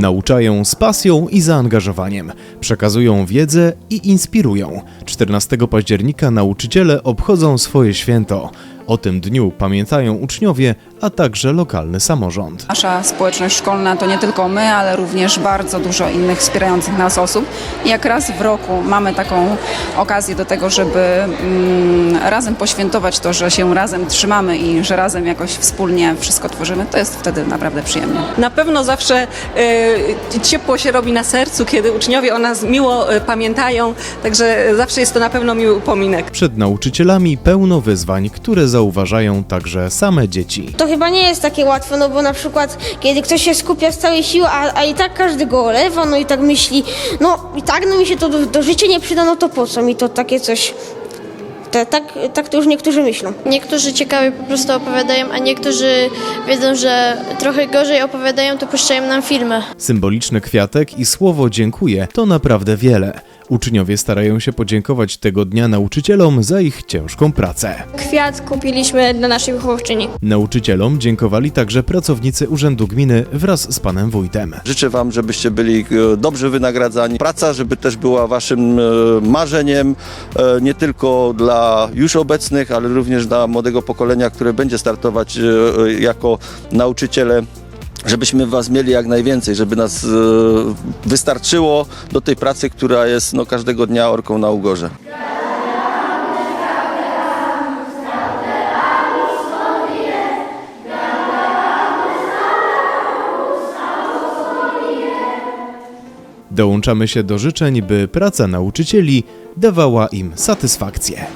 Nauczają z pasją i zaangażowaniem, przekazują wiedzę i inspirują. 14 października nauczyciele obchodzą swoje święto. O tym dniu pamiętają uczniowie, a także lokalny samorząd. Nasza społeczność szkolna to nie tylko my, ale również bardzo dużo innych wspierających nas osób. I jak raz w roku mamy taką okazję do tego, żeby mm, razem poświętować to, że się razem trzymamy i że razem jakoś wspólnie wszystko tworzymy, to jest wtedy naprawdę przyjemnie. Na pewno zawsze e, ciepło się robi na sercu, kiedy uczniowie o nas miło e, pamiętają, także zawsze jest to na pewno miły upominek. Przed nauczycielami pełno wyzwań, które zauważają także same dzieci. To chyba nie jest takie łatwe, no bo na przykład kiedy ktoś się skupia z całej siły, a, a i tak każdy go olewa, no i tak myśli, no i tak no mi się to do, do życia nie przyda, no to po co mi to takie coś. Te, tak, tak to już niektórzy myślą. Niektórzy ciekawie po prostu opowiadają, a niektórzy wiedzą, że trochę gorzej opowiadają, to puszczają nam filmy. Symboliczny kwiatek i słowo dziękuję to naprawdę wiele. Uczniowie starają się podziękować tego dnia nauczycielom za ich ciężką pracę. Kwiat kupiliśmy dla naszej wychowawczyni. Nauczycielom dziękowali także pracownicy Urzędu Gminy wraz z panem wójtem. Życzę Wam, żebyście byli e, dobrze wynagradzani. Praca, żeby też była Waszym e, marzeniem, e, nie tylko dla już obecnych, ale również dla młodego pokolenia, które będzie startować e, e, jako nauczyciele. Żebyśmy Was mieli jak najwięcej, żeby nas e, wystarczyło do tej pracy, która jest no, każdego dnia orką na ugorze. Dołączamy się do życzeń, by praca nauczycieli dawała im satysfakcję.